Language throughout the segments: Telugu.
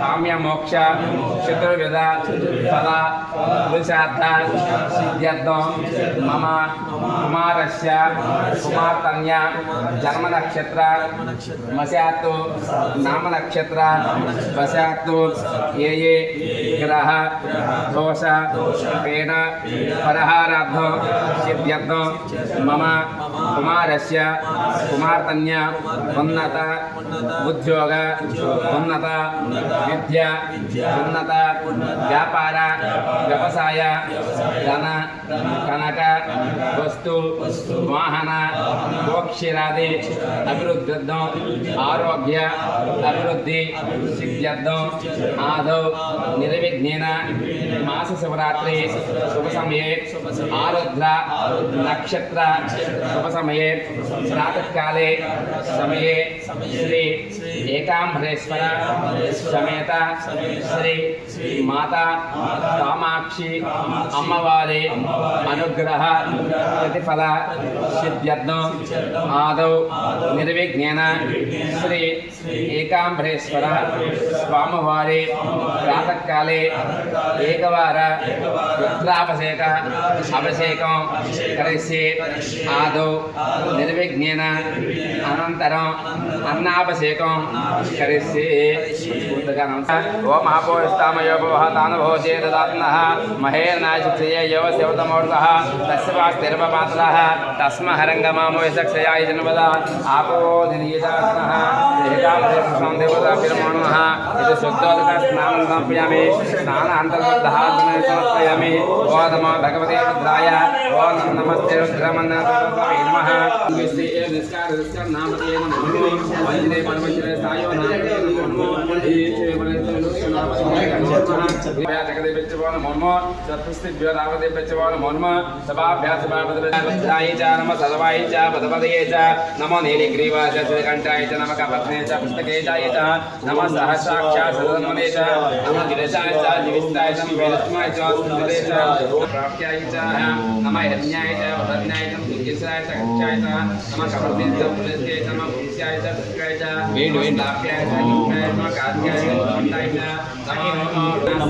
కామ్య మోక్ష చతుర్విధ ఫల పురుషార్థ సిద్ధ్యర్థం మమ కుమారస్య కుమార్తన్య జన్మ నక్షత్ర వశాత్తు నామ నక్షత్ర వశాత్తు ఏ ఏ గ్రహ దోష పేణ పరిహారార్థం సిద్ధ్యర్థం మమ కుమారస్య కుమార్తెన్య ఉన్నత ఉద్యోగ ఉన్నత విద్య ఉన్నత వ్యాపార వ్యవసాయ ధన కనక వస్తు వాహన మోక్షరాది అభివృద్ధ్యర్థం ఆరోగ్య అభివృద్ధి సిద్ధ్యర్థం ఆదౌ నిర్విఘ్నేన మాస శివరాత్రి శుభ సమయే ఆరుద్ర నక్షత్ర శుభ సమయే ప్రాతకాలే సమయే శ్రీ ఏకాంబరేశ్వర సమేత శ్రీ మాతా కామాక్షి అమ్మవారి అనుగ్రహ ప్రతిఫల సిద్ధ్యర్థం ఆదౌ నిర్విఘ్నేన శ్రీ ఏకాంబరేశ్వర స్వామివారి ప్రాతకాలే ఏకవార రుద్రాభిషేక అభిషేకం కలిసి ఆదౌ నిర్విఘ్నేన అనంతరం అన్నాభిషేకం కలిసి ఓం ఆపోస్తామయోభవ తానుభవ చేదాత్మ మహేర్నాశిక్షయ యవ శివతమూర్త తస్య వాస్తిర్వపాత్ర తస్మహరంగమామోయసక్షయాయ జన్మద ఆపోదినీయదాత్మ ఏకాదశం దేవతాభిర్మాణः ఇది శుద్ధోదక స్నానం సమర్పయామి స్నానాంతర్బద్ధహాత్మనే సమర్పయామి ఓ నమో భగవతే రుద్రాయ ఓ నమస్తే రుద్రమన్నాయ నమః విశ్వే నిస్కార నిస్కార నామతే నమో వంజనే పరమశివే సాయో నామతే నమో ఈశ్వరే పరమశివే నామతే జగదే పెచ్చవాన మోన్మో సత్పుస్తిభ్యో రావదే పెచ్చవాన మోన్మో సభాభ్యాస బాపదాయ చ నమ సదవాయ చ పదపదయే చ నమో నీలిగ్రీవాయ చ శ్రీకంఠాయ చ నమ కపత్నే చ పుస్తకేశాయ చ నమ సహస్రాక్షా సదనమనే చ నమ గిరిశాయ చ జీవిస్తాయ చ వేదస్మాయ చ సుందరే చ ప్రాప్యాయ చ నమ హిరణ్యాయ చ వదన్యాయ చ దుర్గిసాయ చ కక్షాయ చ నమ కపత్నే చ పులస్కే చ నమ పుంస్యాయ చ పుష్కాయ చ వేడు వేడు లాప్యాయ చ గిరిశాయ చ నమ కార్యాయ చ కొండాయ చ నమ స్వామి దారా పడి. రజిందరే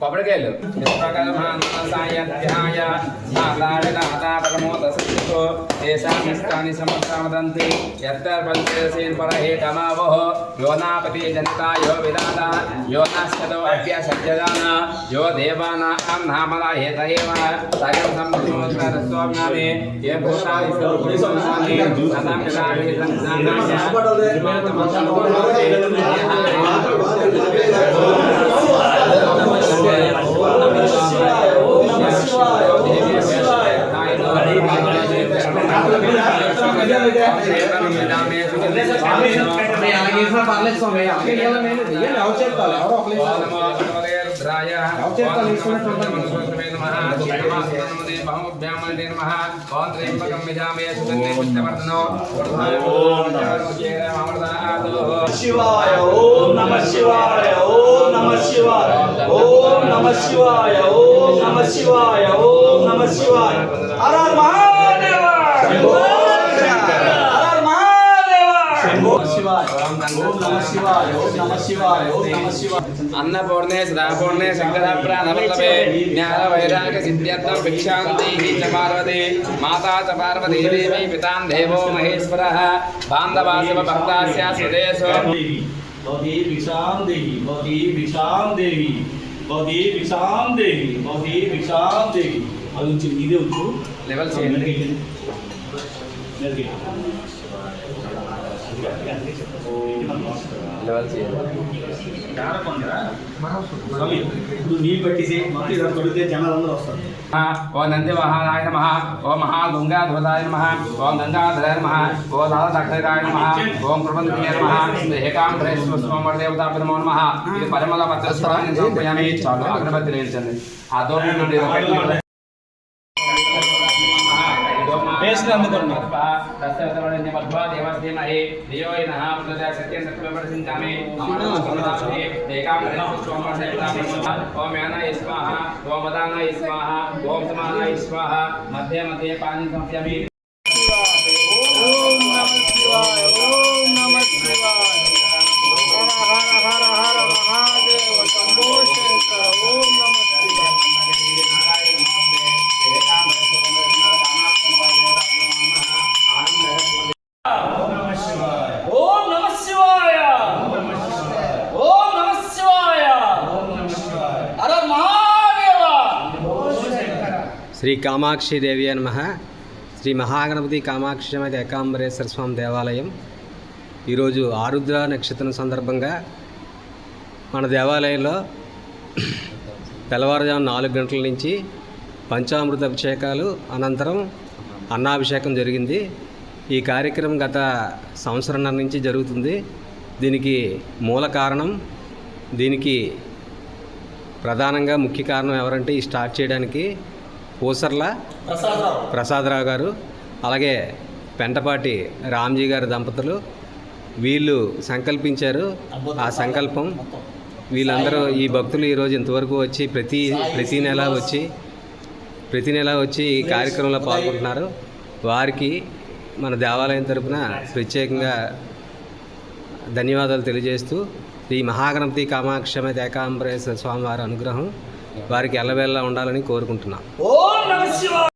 కొబ్బరికాయలు. ఏషామిష్టాని సమస్యావదంతి యత్తర్పంచేసేన్ పరహే కమావో యోనాపతి జనితా యో విదాత. యో నాశ్చతో అభ్యసజ్జదాన. యో దేవానాం నామలా హేతయేవ. సగం సంస్వామి ఏ భూతాని సర్వభూతాని సదాం విదామి శివాయ ఓం నమ శివాయ ఓం నమ శివాయ ఓం నమ శివాయ ఓం నమ శివాయ ఓం నమ శివాయ హర మహాదేవ అన్న పూర్ణే సదాపూర్ణే శంకర ప్రాణవల్లభే జ్ఞాన వైరాగ సిద్ధ్యర్థం భిక్షాంతి చ పార్వతి మాతా చ పార్వతీ దేవి పితాం దేవో మహేశ్వర బాంధవాశివ భక్తాస్య సుదేశో భవతి భిక్షాం భవతి భిక్షాం భవతి భిక్షాం భవతి భిక్షాం అది లెవెల్ చేయండి ఇప్పుడు నీళ్ళు పెట్టేసి మొత్తం ఇలా కొడితే జనాలు అందరూ వస్తారు ఓం నంది మహారాయ నమ ఓం మహాగంగాధృతాయ నమ ఓం గంగాధరాయ నమ ఓం లాలదక్షరాయ నమ ఓం ప్రబంధే నమ ఏకాంబరేశ్వర స్వామి దేవతా నమో నమ. ఇది పరిమళ పత్రస్వామి చాలు అగరబత్తి వేయించండి ఆ దూరం నుండి ఒకటి పేస్ట్ అందుకోండి. మధ్య మధ్య పాని సంప్యమి శ్రీ కామాక్షి దేవి నమ. శ్రీ మహాగణపతి కామాక్షి సమేత ఏకాంబరేశ్వర స్వామి దేవాలయం. ఈరోజు ఆరుద్ర నక్షత్రం సందర్భంగా మన దేవాలయంలో తెల్లవారుజాము నాలుగు గంటల నుంచి పంచామృత అభిషేకాలు అనంతరం అన్నాభిషేకం జరిగింది. ఈ కార్యక్రమం గత సంవత్సరంన్నర నుంచి జరుగుతుంది. దీనికి మూల కారణం దీనికి ప్రధానంగా ముఖ్య కారణం ఎవరంటే ఈ స్టార్ట్ చేయడానికి పూసర్ల ప్రసాదరావు. గారు అలాగే పెంటపాటి రామ్జీ గారి దంపతులు వీళ్ళు సంకల్పించారు. ఆ సంకల్పం వీళ్ళందరూ ఈ భక్తులు ఈరోజు ఇంతవరకు వచ్చి ప్రతి ప్రతి నెల వచ్చి ప్రతి నెల వచ్చి ఈ కార్యక్రమంలో పాల్గొంటున్నారు. వారికి మన దేవాలయం తరపున ప్రత్యేకంగా ధన్యవాదాలు తెలియజేస్తూ ఈ మహాగణపతి కామాక్షమేత ఏకాంబరేశ్వర స్వామివారి అనుగ్రహం వారికి ఎల్లవేళలా ఉండాలని కోరుకుంటున్నా.